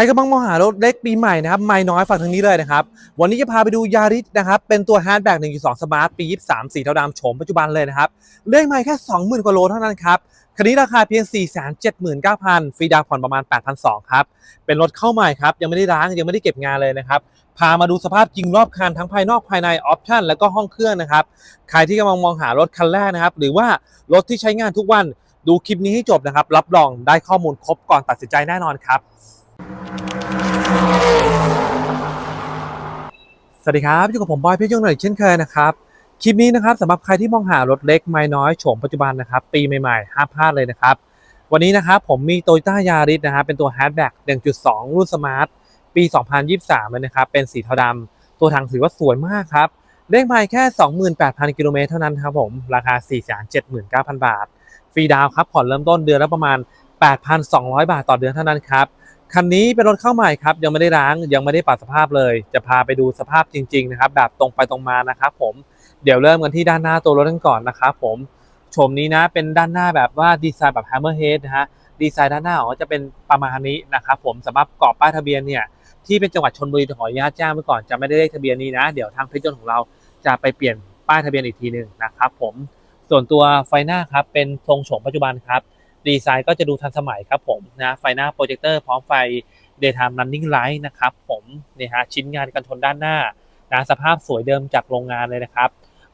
ครกำลังมองหารถเล็กปีใหม่นะครับไม่น้อยฝั่งทางนี้เลยนะครับ วันนี้จะพาไปดูยาริสนะครับเป็นตัวแฮชแบ็ก1.2 สมาร์ทปี 23 สีเทาดำโฉมปัจจุบันเลยนะครับเลขไม่แค่ 20,000 กว่าโลเท่านั้นครับคันนี้ราคาเพียง 479,000 ฟรีดาวน์ผ่อนประมาณ 8,200 ครับ เป็นรถเข้าใหม่ครับ ยังไม่ได้ล้าง ยังไม่ได้เก็บงานเลยนะครับ พามาดูสภาพจริงรอบคันทั้งภายนอกภายในออปชั่นแล้วก็ห้องเครื่องนะครับ ใครที่กำลังมองหารถคันแรกนะครับ หรือว่ารถที่ใช้งานทุกวันดูคลิปนี้ให้จบนะครับ รับรองได้ข้อมูลครบก่อนตัดสินใจแน่นอนครับ สวัสดีครับอยู่กับผมบอยพี่ยงหน่อยเช่นเคยนะครับ คลิปนี้นะครับสำหรับใครที่มองหารถเล็กไม่น้อยโฉมปัจจุบันนะครับ ปีใหม่ๆห้ามพลาดเลยนะครับ วันนี้นะครับผมมี t o y ต้ายาริสนะครับเป็นตัวแฮชแบ็ก1.2 รุ่นสมาร์ทปี 2023เลยนะครับ เป็นสีเทาดำตัวถังถือว่าสวยมากครับเลขไม่แค่ 28,000 กิโลเมตรเท่านั้นครับผมราคา 479,000 บาท ฟรีดาวน์ครับผ่อนเริ่มต้นเดือนละประมาณ 8,200 บาทต่อเดือนเท่านั้นครับ คันนี้เป็นรถเข้าใหม่ครับ ยังไม่ได้ล้างยังไม่ได้ปรับสภาพเลย จะพาไปดูสภาพจริงๆนะครับแบบตรงไปตรงมานะครับผมเดี๋ยวเริ่มกันที่ด้านหน้าตัวรถกันก่อนนะครับผมโฉมนี้นะเป็นด้านหน้าแบบว่าดีไซน์แบบ hammerhead นะฮะดีไซน์ด้านหน้าของเขาจะเป็นประมาณนี้นะครับผมสำหรับกรอบป้ายทะเบียนเนี่ยที่เป็นจังหวัดชนบุรีขออนุญาตแจ้งไว้ก่อนจะไม่ได้เลขทะเบียนนี้นะ เดี๋ยวทางเพจยนของเราจะไปเปลี่ยนป้ายทะเบียนอีกทีหนึ่งนะครับผมส่วนตัวไฟหน้าครับเป็นทรงโฉมปัจจุบันครับ ดีไซน์ก็จะดูทันสมัยครับผมนะไฟหน้าโปรเจคเตอร์พร้อมไฟ Daytime Running Light นะครับผมเนี่ยฮะชิ้นงานกันชนด้านหน้านะสภาพสวยเดิมจากโรงงานเลยนะครับ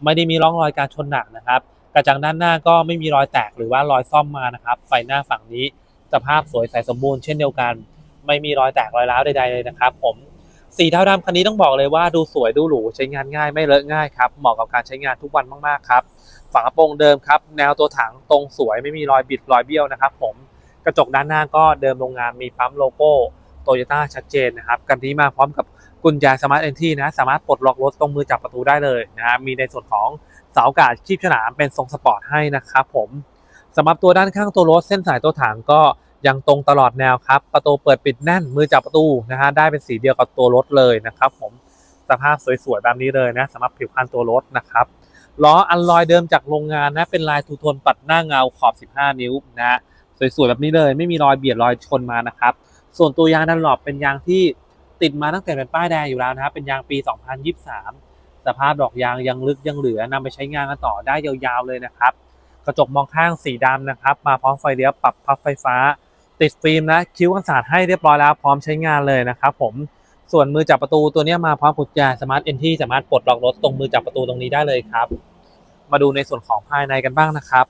ไม่ได้มีร่องรอยการชนหนักนะครับ กระจังด้านหน้าก็ไม่มีรอยแตกหรือว่ารอยซ่อมมานะครับ ไฟหน้าฝั่งนี้ สภาพสวยใสสมบูรณ์เช่นเดียวกัน ไม่มีรอยแตกรอยร้าวใดๆเลยนะครับ ผม สีเทาดำคันนี้ต้องบอกเลยว่าดูสวยดูหรูใช้งานง่ายไม่เลอะง่ายครับเหมาะกับการใช้งานทุกวันมากๆครับฝากระโปรงเดิมครับ แนวตัวถังตรงสวยไม่มีรอยบิดรอยเบี้ยวนะครับ ผมกระจกด้านหน้าก็เดิมโรงงานมีปั๊มโลโก้โตโยต้าชัดเจนนะครับกันนี้มาพร้อมกับกุญแจสมาร์ทเอนทีนะ สามารถปลดล็อกรถตรงมือจับประตูได้เลยนะมีในส่วนของเสาอากาศคีบฉนามเป็นทรงสปอร์ตให้นะครับผมสำหรับตัวด้านข้างตัวรถเส้นสายตัวถังก็ ยังตรงตลอดแนวครับ ประตูเปิดปิดแน่นมือจับประตูนะฮะได้เป็นสีเดียวกับตัวรถเลยนะครับ ผมสภาพสวยๆแบบนี้เลยนะสำหรับผิวพรรณตัวรถนะครับล้ออันลอยเดิมจากโรงงานนะเป็นลายทูโทนปัดหน้าเงาขอบ 15 นิ้วนะฮะสวยๆแบบนี้เลยไม่มีรอยเบียดรอยชนมานะครับ ส่วนตัวยางดันหลอบเป็นยางที่ติดมาตั้งแต่เป็นป้ายแดงอยู่แล้วนะครับเป็นยางปี 2023 สภาพดอกยางยังลึกยังเหลือนำไปใช้งานกันต่อได้ยาวๆเลยนะครับ กระจกมองข้างสีดำนะครับ มาพร้อมไฟเลี้ยวปรับพับไฟฟ้า ติดฟิล์มนะคิ้วกันสาดให้เรียบร้อยแล้วพร้อมใช้งานเลยนะครับผมส่วนมือจับประตูตัวนี้มาพร้อมกุญแจสมาร์ทเอนที่สามารถปลดล็อกรถตรงมือจับประตูตรงนี้ได้เลยครับ มาดูในส่วนของภายในกันบ้างนะครับ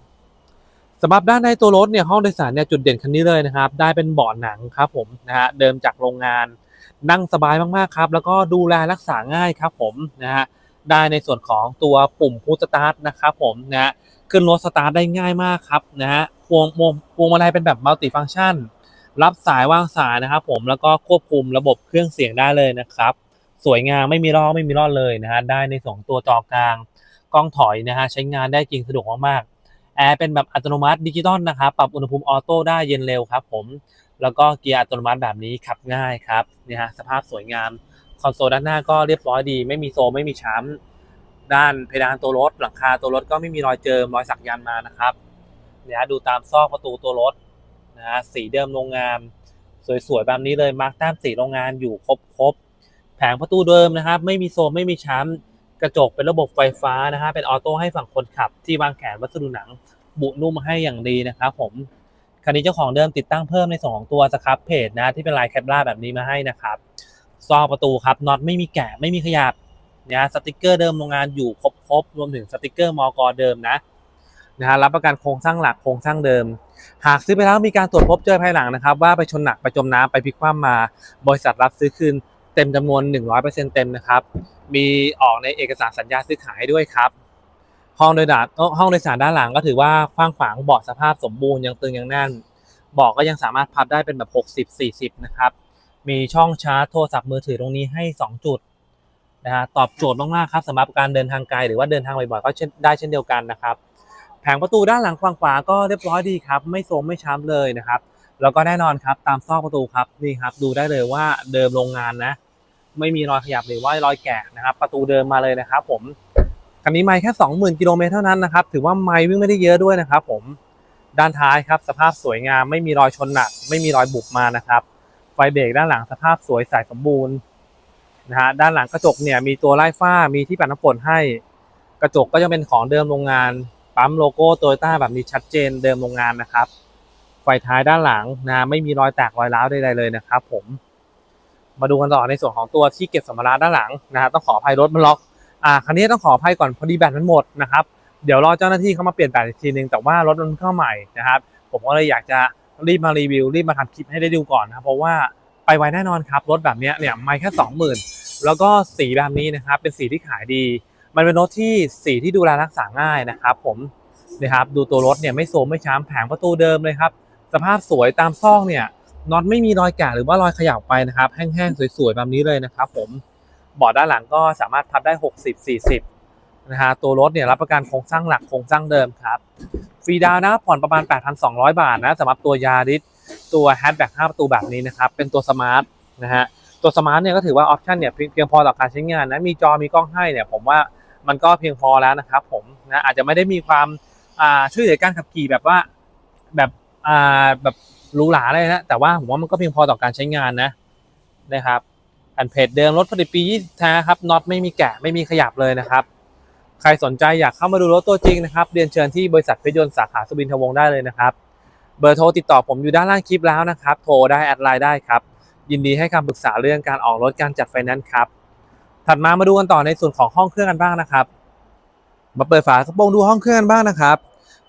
สำหรับด้านในตัวรถเนี่ยห้องโดยสารเนี่ยจุดเด่นคันนี้เลยนะครับ ได้เป็นเบาะหนังครับผมนะฮะเดิมจากโรงงาน นั่งสบายมากๆครับ แล้วก็ดูแลรักษาง่ายครับผมนะฮะได้ในส่วนของตัวปุ่มพุชสตาร์ทนะครับผมนะฮะ ขึ้นรถสตาร์ทได้ง่ายมากครับนะฮะพวงพวงพวงมาลัยเป็นแบบมัลติฟังก์ชัน รับสายวางสายนะครับผมแล้วก็ควบคุมระบบเครื่องเสียงได้เลยนะครับ สวยงามไม่มีร่องไม่มีร่อนเลยนะฮะได้ในสองตัวจอกลางกล้องถอยนะฮะใช้งานได้จริงสะดวกมากๆแอร์เป็นแบบอัตโนมัติดิจิตอลนะครับปรับอุณหภูมิออโต้ได้เย็นเร็วครับผมแล้วก็เกียร์อัตโนมัติแบบนี้ขับง่ายครับเนี่ยฮะสภาพสวยงามคอนโซลด้านหน้าก็เรียบร้อยดี ไม่มีโซไม่มีช้ำ ด้านเพดานตัวรถหลังคาตัวรถก็ไม่มีรอยเจิมรอยสักยันมานะครับเนี่ยดูตามซอกประตูตัวรถนะฮะสีเดิมโรงงาน สวยๆแบบนี้เลยมาร์กต้มสีโรงงานอยู่ครบๆแผงประตูเดิมนะครับ ไม่มีโซมไม่มีช้ำกระจกเป็นระบบไฟฟ้านะฮะเป็นออโต้ให้ฝั่งคนขับ ที่วางแขนวัสดุหนัง บุนุ่มให้อย่างดีนะครับผมคันนี้เจ้าของเดิมติดตั้งเพิ่มในส่วนของตัวสครับเพจนะที่เป็นลายแคปล่าแบบนี้มาให้นะครับซอกประตูครับน็อตไม่มีแกะไม่มีขยับ นะสติกเกอร์เดิมโรงงานอยู่ครบๆรวมถึงสติกเกอร์มอกเดิมนะนะฮะรับประกันโครงสร้างหลักโครงสร้างเดิม หากซื้อไปแล้วมีการตรวจพบเจอภายหลังนะครับ ว่าไปชนหนักไปจมน้ำไปพลิกคว่ำมา บริษัทรับซื้อคืนเต็มจำนวน 100%เต็มนะครับ มีออกในเอกสารสัญญาซื้อขายให้ด้วยครับ ห้องโดยสารห้องโดยสารด้านหลังก็ถือว่ากว้างขวางเบาะสภาพสมบูรณ์ยังตึงยังแน่นเบาะก็ยังสามารถพับได้เป็นแบบ 60 40 นะครับ มีช่องชาร์จโทรศัพท์มือถือตรงนี้ให้ 2 จุด นะฮะตอบโจทย์มากๆครับสำหรับการเดินทางไกลหรือว่าเดินทางบ่อยๆก็เช่นได้เช่นเดียวกันนะครับแผงประตูด้านหลังฝั่งขวาก็เรียบร้อยดีครับ ไม่โซมไม่ช้ำเลยนะครับ แล้วก็แน่นอนครับตามซอกประตูครับนี่ครับ ดูได้เลยว่าเดิมโรงงานนะ ไม่มีรอยขยับหรือว่ารอยแกะนะครับ ประตูเดิมมาเลยนะครับ ผมคันนี้ไม่แค่ 20,000กิโลเมตรเท่านั้นนะครับถือว่าไม่วิ่งไม่ได้เยอะด้วยนะครับ ผมด้านท้ายครับ สภาพสวยงามไม่มีรอยชนหนัก ไม่มีรอยบุบมานะครับ ไฟเบรกด้านหลังสภาพสวยใสสมบูรณ์ นะฮะด้านหลังกระจกเนี่ยมีตัวไล่ฝ้ามีที่ปัดน้ำฝนให้ กระจกก็ยังเป็นของเดิมโรงงาน ปั๊มโลโก้โตโยต้าแบบนี้ชัดเจนเดิมโรงงานนะครับไฟท้ายด้านหลังนะไม่มีรอยแตกรอยร้าวใดๆเลยนะครับ ผมมาดูกันต่อในส่วนของตัวที่เก็บสัมภาระด้านหลังนะฮะต้องขออภัยรถมันล็อกอ่าคันนี้ต้องขออภัยก่อนพอดีแบตมันหมดนะครับเดี๋ยวรอเจ้าหน้าที่เข้ามาเปลี่ยนแบตอีกทีนึงแต่ว่ารถมันเข้าใหม่นะครับ ผมก็เลยอยากจะรีบมารีวิวรีบมาทำคลิปให้ได้ดูก่อนนะเพราะว่า ไปไวแน่นอนครับ รถแบบนี้เนี่ยไม่แค่สองหมื่นแล้วก็สีแบบนี้นะครับเป็นสีที่ขายดี มันเป็นรถที่สีที่ดูแลรักษาง่ายนะครับผมนะครับดูตัวรถเนี่ยไม่โซมไม่ช้ำแผงประตูเดิมเลยครับ สภาพสวยตามซอกเนี่ยน็อตไม่มีรอยแกะหรือว่ารอยขย่าไปนะครับ แห้งๆสวยๆแบบนี้เลยนะครับ ผมเบาะด้านหลังก็สามารถพับได้ 60 40นะฮะตัวรถเนี่ยรับประกันโครงสร้างหลักโครงสร้างเดิมครับฟรีดาวน์นะผ่อนประมาณ 8,200 บาทนะสำหรับตัวยาริส ตัวแฮชแบ็ก5ประตูแบบนี้นะครับ เป็นตัวสมาร์ทนะฮะ ตัวสมาร์ทเนี่ยก็ถือว่าออปชันเนี่ยเพียงพอต่อการใช้งานนะ มีจอมีกล้องให้เนี่ยผมว่ามันก็เพียงพอแล้วนะครับผมนะอาจจะไม่ได้มีความอ่าช่วยเหลือการขับขี่แบบว่าแบบอ่าแบบหรูหราเลยนะ แต่ว่าผมว่ามันก็เพียงพอต่อการใช้งานนะนะครับแผ่นเพจเดิมรถผลิตปี20แท้ครับน็อตไม่มีแกะไม่มีขยับเลยนะครับ ใครสนใจอยากเข้ามาดูรถตัวจริงนะครับ เรียนเชิญที่บริษัทเพชรยนต์สาขาสุบินทวงได้เลยนะครับ เบอร์โทรติดต่อผมอยู่ด้านล่างคลิปแล้วนะครับ โทรได้แอดไลน์ได้ครับ ยินดีให้คำปรึกษาเรื่องการออกรถการจัดไฟแนนซ์ครับถัดมามาดูกันต่อในส่วนของห้องเครื่องกันบ้างนะครับ มาเปิดฝากระโปรงดูห้องเครื่องกันบ้างนะครับ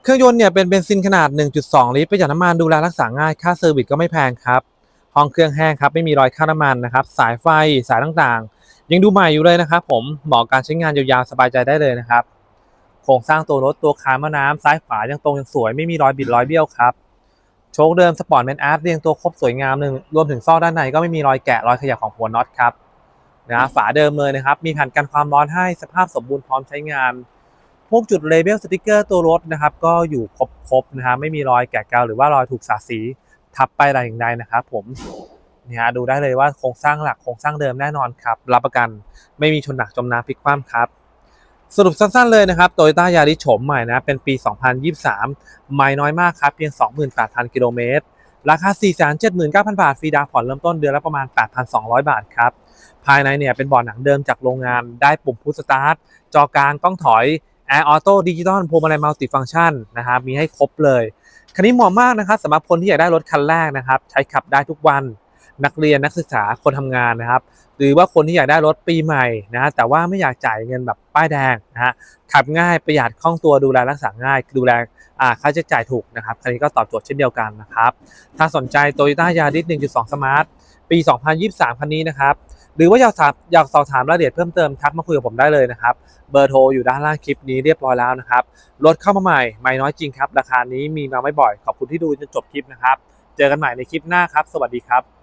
เครื่องยนต์เนี่ยเป็นเบนซินขนาด 1.2 ลิตรประหยัดน้ำมันดูแลรักษาง่ายค่าเซอร์วิสก็ไม่แพงครับห้องเครื่องแห้งครับไม่มีรอยค่าน้ำมันนะครับสายไฟสายต่างๆ ยังดูใหม่อยู่เลยนะครับ ผมเหมาะการใช้งานยาวๆสบายใจได้เลยนะครับโครงสร้างตัวรถตัวคานมะน้ำซ้ายขวายังตรงยังสวยไม่มีรอยบิดรอยเบี้ยวครับ โชคเดิมสปอร์ตแมนอาร์ตเรียงตัวครบสวยงามหนึ่งรวมถึงซอกด้านในก็ไม่มีรอยแกะรอยขยับของหัวน็อตครับนะฝาเดิมเลยนะครับ มีแผ่นกันความร้อนให้สภาพสมบูรณ์พร้อมใช้งาน พวกจุดเลเบลสติกเกอร์ตัวรถนะครับ ก็อยู่ครบๆนะครับไม่มีรอยแกะเกาหรือว่ารอยถูกสาดสีทับไปอะไรอย่างใดนะครับผมเนี่ยฮะดูได้เลยว่าโครงสร้างหลักโครงสร้างเดิมแน่นอนครับ รับประกันไม่มีชนหนักจมน้ำพลิกคว่ำครับ สรุปสั้นๆเลยนะครับ Toyota Yaris โฉมใหม่นะเป็นปี 2023ใหม่น้อยมากครับ เพียง 28,000 กิโลเมตร ราคา 479,000 บาท ฟรีดาวน์ผ่อนเริ่มต้นเดือนละประมาณ 8,200 บาทครับ ภายในเนี่ยเป็นเบาะหนังเดิมจากโรงงานได้ปุ่มพุชสตาร์ท จอกลางกล้องถอย Air Auto Digital พวงมาลัยมัลติฟังก์ชันนะครับมีให้ครบเลย คันนี้เหมาะมากนะครับสำหรับคนที่อยากได้รถคันแรกนะครับใช้ขับได้ทุกวัน นักเรียนนักศึกษาคนทำงานนะครับ หรือว่าคนที่อยากได้รถปีใหม่นะฮะแต่ว่าไม่อยากจ่ายเงินแบบป้ายแดงนะฮะขับง่ายประหยัดคล่องตัวดูแลรักษาง่าย ดูแลอ่าค่าใช้จ่ายถูกนะครับคันนี้ก็ตอบโจทย์เช่นเดียวกันนะครับ ถ้าสนใจ Toyota Yaris 1.2 Smart ปี 2023 คันนี้นะครับ หรือว่าอยากสอบอยากสอบถามรายละเอียดเพิ่มเติมทักมาคุยกับผมได้เลยนะครับ เบอร์โทรอยู่ด้านล่างคลิปนี้เรียบร้อยแล้วนะครับ รถเข้ามาใหม่ไม่น้อยจริงครับ ราคานี้มีมาไม่บ่อย ขอบคุณที่ดูจนจบคลิปนะครับ เจอกันใหม่ในคลิปหน้าครับ สวัสดีครับ